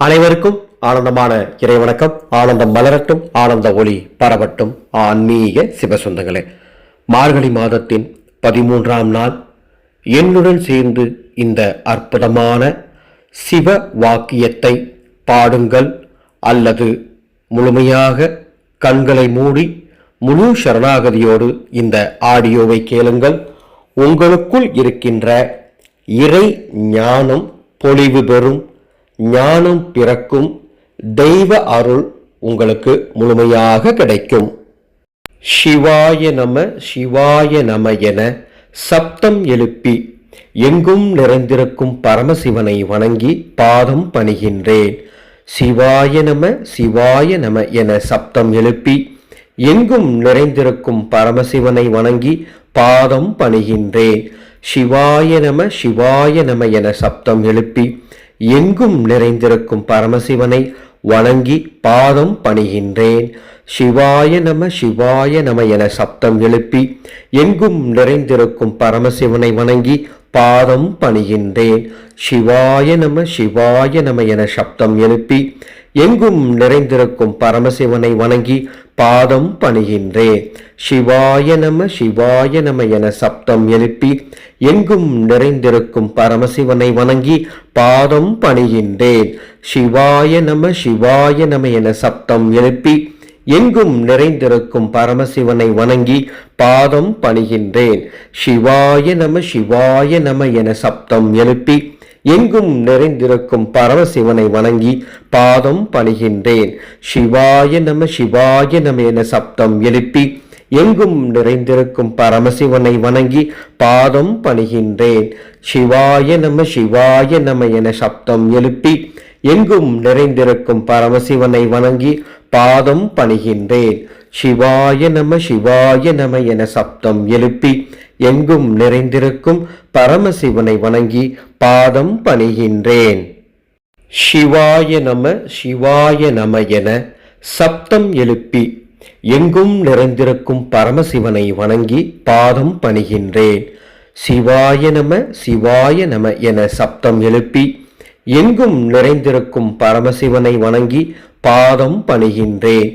அனைவருக்கும் ஆனந்தமான இறைவணக்கம் ஆனந்தம் மலரட்டும் ஆனந்த ஒளி பரவட்டும். ஆன்மீக சிவசொந்தங்களே மார்கழி மாதத்தின் பதிமூன்றாம் நாள் என்னுடன் சேர்ந்து இந்த அற்புதமான சிவ வாக்கியத்தை பாடுங்கள் அல்லது முழுமையாக கண்களை மூடி முழு சரணாகதியோடு இந்த ஆடியோவை கேளுங்கள். உங்களுக்குள் இருக்கின்ற இறை ஞானம் பொலிவு பெறும் ஞானம் பிறக்கும் தெய்வ அருள் உங்களுக்கு முழுமையாக கிடைக்கும். சிவாய நம சிவாய நம என சப்தம் எழுப்பி எங்கும் நிறைந்திருக்கும் பரமசிவனை வணங்கி பாதம் பணிகின்றேன். சிவாய நம சிவாய நம என சப்தம் எழுப்பி எங்கும் நிறைந்திருக்கும் பரமசிவனை வணங்கி பாதம் பணிகின்றேன். சிவாய நம சிவாய நம என சப்தம் எழுப்பி எங்கும் நிறைந்திருக்கும் பரமசிவனை வணங்கி பாதம் பணிகின்றேன். சிவாய நம சிவாய நம என சப்தம் எழுப்பி எங்கும் நிறைந்திருக்கும் பரமசிவனை வணங்கி பாதம் பணிகின்றேன். சிவாய நம சிவாய நம என சப்தம் எழுப்பி எங்கும் நிறைந்திருக்கும் பரமசிவனை வணங்கி பாதம் பணிகின்றேன் சிவாய நம சிவாய நம என சப்தம் எழுப்பி எங்கும் நிறைந்திருக்கும் பரமசிவனை வணங்கி பாதம் பணிகின்றேன். சிவாய நம சிவாய நம என சப்தம் எழுப்பி எங்கும் நிறைந்திருக்கும் பரமசிவனை வணங்கி பாதம் பணிகின்றேன். சிவாய நம சிவாய நம என சப்தம் எழுப்பி எங்கும் நிறைந்திருக்கும் பரமசிவனை வணங்கி பாதம் பணிகின்றேன். சிவாய நம சிவாய நம என சப்தம் எழுப்பி எங்கும் நிறைந்திருக்கும் பரமசிவனை வணங்கி பாதம் பணிகின்றேன். சிவாய நம சிவாய நம என சப்தம் எழுப்பி எங்கும் நிறைந்திருக்கும் பரமசிவனை வணங்கி பாதம் பணிகின்றேன். சிவாய நம சிவாய நம என சப்தம் எழுப்பி எங்கும் நிறைந்திருக்கும் பரமசிவனை வணங்கி பாதம் பணிகின்றேன். சிவாய நம சிவாய நம என சப்தம் எழுப்பி எங்கும் நிறைந்திருக்கும் பரமசிவனை வணங்கி பாதம் பணிகின்றேன். சிவாய நம சிவாய நம என சப்தம் எழுப்பி எங்கும் நிறைந்திருக்கும் பரமசிவனை வணங்கி பாதம் பணிகின்றேன்.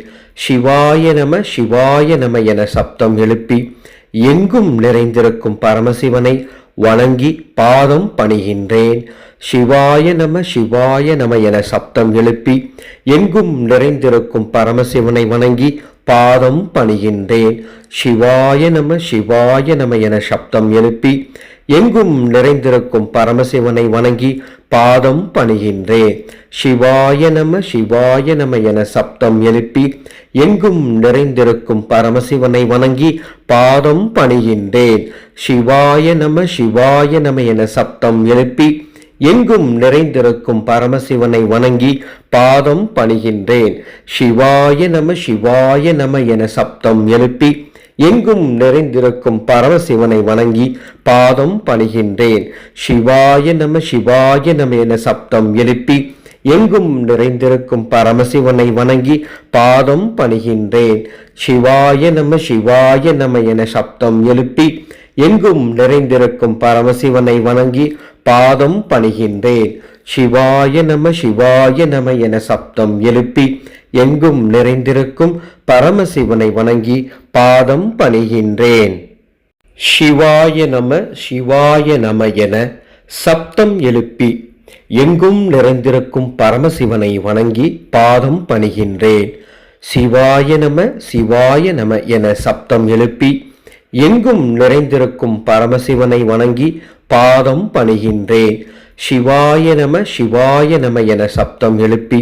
சிவாய நம சிவாய நம என சப்தம் எழுப்பி எங்கும் நிறைந்திருக்கும் பரமசிவனை வணங்கி பாதம் பணிகின்றேன். சிவாய நம சிவாய நம என சப்தம் எழுப்பி எங்கும் நிறைந்திருக்கும் பரமசிவனை வணங்கி பாதம் பணிகின்றேன். சிவாய நம சிவாய நம என சப்தம் எழுப்பி எங்கும் நிறைந்திருக்கும் பரமசிவனை வணங்கி பாதம் பணிகின்றேன் சிவாய நம சிவாய நம என சப்தம் எழுப்பி எங்கும் நிறைந்திருக்கும் பரமசிவனை வணங்கி பாதம் பணிகின்றேன். சிவாய நம சிவாய நம என சப்தம் எழுப்பி எங்கும் நிறைந்திருக்கும் பரமசிவனை வணங்கி பாதம் பணிகின்றேன். சிவாய நம சிவாய நம என சப்தம் எழுப்பி எங்கும் நிறைந்திருக்கும் பரமசிவனை வணங்கி பாதம் பணிகின்றேன். சிவாய நம சிவாய நம என சப்தம் எழுப்பி எங்கும் நிறைந்திருக்கும் பரமசிவனை வணங்கி பாதம் பணிகின்றேன். சிவாய நம சிவாய நம என சப்தம் எழுப்பி எங்கும் நிறைந்திருக்கும் பரமசிவனை வணங்கி பாதம் பணிகின்றேன். சிவாய நம சிவாய நம என சப்தம் எழுப்பி எங்கும் நிறைந்திருக்கும் பரமசிவனை வணங்கி பாதம் பணிகின்றேன். சிவாய நம சிவாய நம என சப்தம் எழுப்பி எங்கும் நிறைந்திருக்கும் பரமசிவனை வணங்கி பாதம் பணிகின்றேன். சிவாய நம சிவாய நம என சப்தம் எழுப்பி எங்கும் நிறைந்திருக்கும் பரமசிவனை வணங்கி பாதம் பணிகின்றேன். சிவாய நம சிவாய நம என சப்தம் எழுப்பி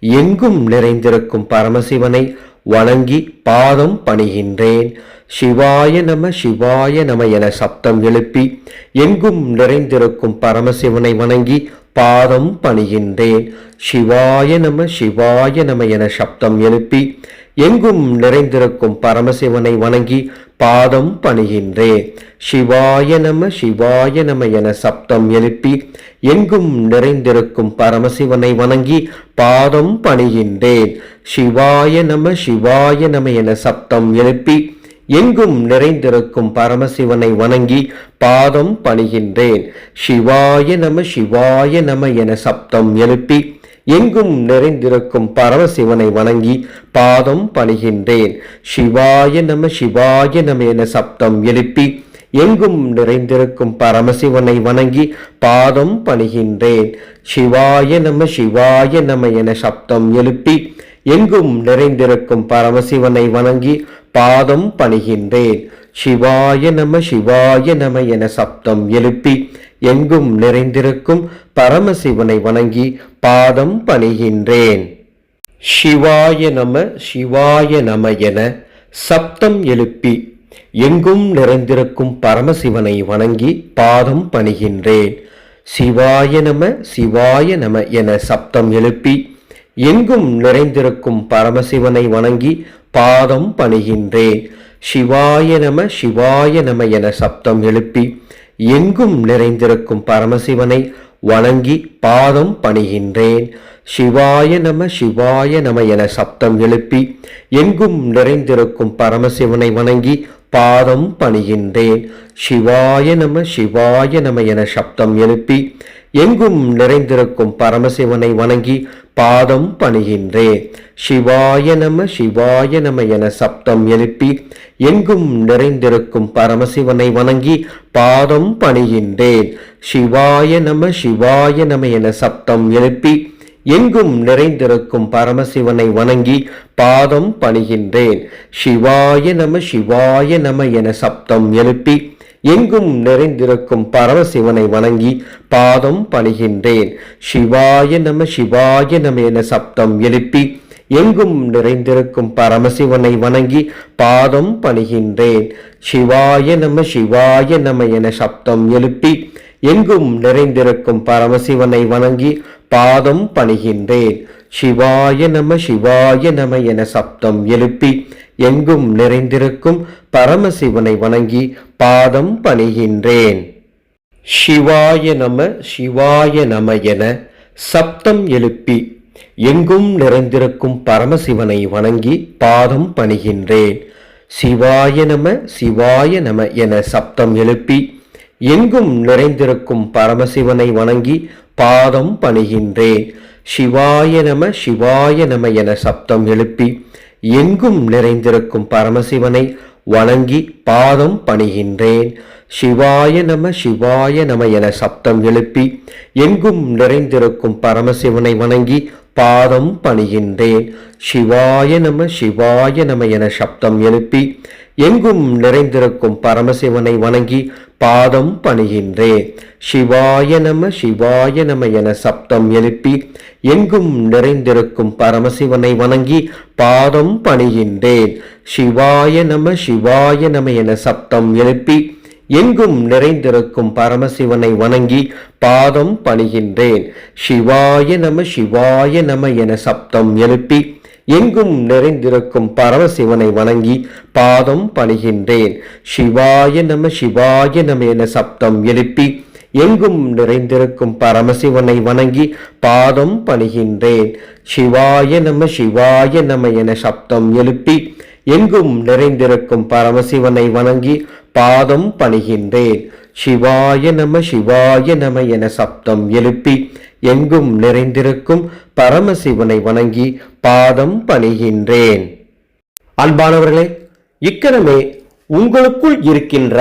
எங்கும் நிறைந்திருக்கும் பரமசிவனை வணங்கி பாதம் பணிகின்றேன். சிவாய நம சிவாய நம என சப்தம் எழுப்பி எங்கும் நிறைந்திருக்கும் பரமசிவனை வணங்கி பாதம் பணிகின்றேன். சிவாய நம சிவாய நம என சப்தம் எழுப்பி எங்கும் நிறைந்திருக்கும் பரமசிவனை வணங்கி பாதம் பணிகின்றேன் சிவாய நம சிவாய நம என சப்தம் எழுப்பி எங்கும் நிறைந்திருக்கும் பரமசிவனை வணங்கி பாதம் பணிகின்றேன். சிவாய நம சிவாய நம என சப்தம் எழுப்பி எங்கும் நிறைந்திருக்கும் பரமசிவனை வணங்கி பாதம் பணிகின்றேன். சிவாய நம சிவாய நம என சப்தம் எழுப்பி எங்கும் நிறைந்திருக்கும் பரமசிவனை வணங்கி பாதம் பணிகின்றேன். சிவாய நம சிவாய நம என சப்தம் எழுப்பி எங்கும் நிறைந்திருக்கும் பரமசிவனை வணங்கி பாதம் பணிகின்றேன். சிவாய நம சிவாய நம என சப்தம் எழுப்பி எங்கும் நிறைந்திருக்கும் பரமசிவனை வணங்கி பாதம் பணிகின்றேன். சிவாய நம சிவாய நம என சப்தம் எழுப்பி எங்கும் நிறைந்திருக்கும் பரமசிவனை வணங்கி பாதம் பணிகின்றேன். சிவாய நம சிவாய நம என சப்தம் எழுப்பி எங்கும் நிறைந்திருக்கும் பரமசிவனை வணங்கி பாதம் பணிகின்றேன். சிவாய நம சிவாய நம என சப்தம் எழுப்பி எங்கும் நிறைந்திருக்கும் பரமசிவனை வணங்கி பாதம் பணிகின்றேன். சிவாய நம சிவாய நம என சப்தம் எழுப்பி எங்கும் நிறைந்திருக்கும் பரமசிவனை வணங்கி பாதம் பணிகின்றேன். சிவாய நம சிவாய நம என சப்தம் எழுப்பி எங்கும் நிறைந்திருக்கும் பரமசிவனை வணங்கி பாதம் பணிகின்றேன். சிவாய நம சிவாய நம என சப்தம் எழுப்பி எங்கும் நிறைந்திருக்கும் பரமசிவனை வணங்கி பாதம் பணிகின்றேன் சிவாய நம சிவாய நம என சப்தம் எழுப்பி எங்கும் நிறைந்திருக்கும் பரமசிவனை வணங்கி பாதம் பணிகின்றேன். சிவாய நம சிவாய நம என சப்தம் எழுப்பி எங்கும் நிறைந்திருக்கும் பரமசிவனை வணங்கி பாதம் பணிகின்றேன். சிவாய நம சிவாய நம என சப்தம் எழுப்பி எங்கும் நிறைந்திருக்கும் பரமசிவனை வணங்கி பாதம் பணிகின்றேன். சிவாய நம சிவாய நம என சப்தம் எழுப்பி எங்கும் நிறைந்திருக்கும் பரமசிவனை வணங்கி பாதம் பணிகின்றேன். சிவாய நம சிவாய நம என சப்தம் எழுப்பி எங்கும் நிறைந்திருக்கும் பரமசிவனை வணங்கி பாதம் பணிகின்றேன். சிவாய நம சிவாய நம என சப்தம் எழுப்பி எங்கும் நிறைந்திருக்கும் பரமசிவனை வணங்கி பாதம் பணிகின்றேன். சிவாய நம சிவாய நம என சப்தம் எழுப்பி எங்கும் நிறைந்திருக்கும் பரமசிவனை வணங்கி பாதம் பணிகின்றேன். சிவாய நம சிவாய நம என சப்தம் எழுப்பி எங்கும் நிறைந்திருக்கும் பரமசிவனை வணங்கி பாதம் பணிகின்றேன். சிவாய நம சிவாய நம என சப்தம் எழுப்பி எங்கும் நிறைந்திருக்கும் பரமசிவனை வணங்கி பாதம் பணிகின்றேன். சிவாய நம சிவாய நம என சப்தம் எழுப்பி எங்கும் நிறைந்திருக்கும் பரமசிவனை வணங்கி பாதம் பணிகின்றேன். சிவாய நம சிவாய நம என சப்தம் எழுப்பி எங்கும் நிறைந்திருக்கும் பரமசிவனை வணங்கி பாதம் பணிகின்றேன் சிவாய நம சிவாய நம என சப்தம் எழுப்பி எங்கும் நிறைந்திருக்கும் பரமசிவனை வணங்கி பாதம் பணிகின்றேன். சிவாய நம சிவாய நம என சப்தம் எழுப்பி எங்கும் நிறைந்திருக்கும் பரமசிவனை வணங்கி பாதம் பணிகின்றேன். சிவாய நம சிவாய நம என சப்தம் எழுப்பி எங்கும் நிறைந்திருக்கும் பரமசிவனை வணங்கி பாதம் பணிகின்றேன். சிவாய நம சிவாய நம என சப்தம் எழுப்பி எங்கும் நிறைந்திருக்கும் பரமசிவனை வணங்கி பாதம் பணிகின்றேன். சிவாய நம சிவாய நம என சப்தம் எழுப்பி எங்கும் நிறைந்திருக்கும் பரமசிவனை வணங்கி பாதம் பணிகின்றேன். சிவாய நம சிவாய நம என சப்தம் எழுப்பி எங்கும் நிறைந்திருக்கும் பரமசிவனை வணங்கி பாதம் பணிகின்றேன். அன்பானவர்களே இக்கணமே உங்களுக்குள் இருக்கின்ற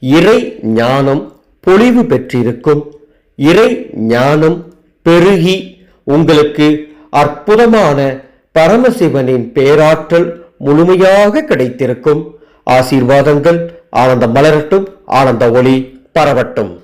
இறை ஞானம் பொலிவு பெற்றிருக்கும். இறை ஞானம் பெருகி உங்களுக்கு அற்புதமான பரமசிவனின் பேராற்றல் முழுமையாக கிடைத்திருக்கும். ஆசீர்வாதங்கள் ஆனந்த மலரட்டும் ஆனந்த ஒளி பரவட்டும்.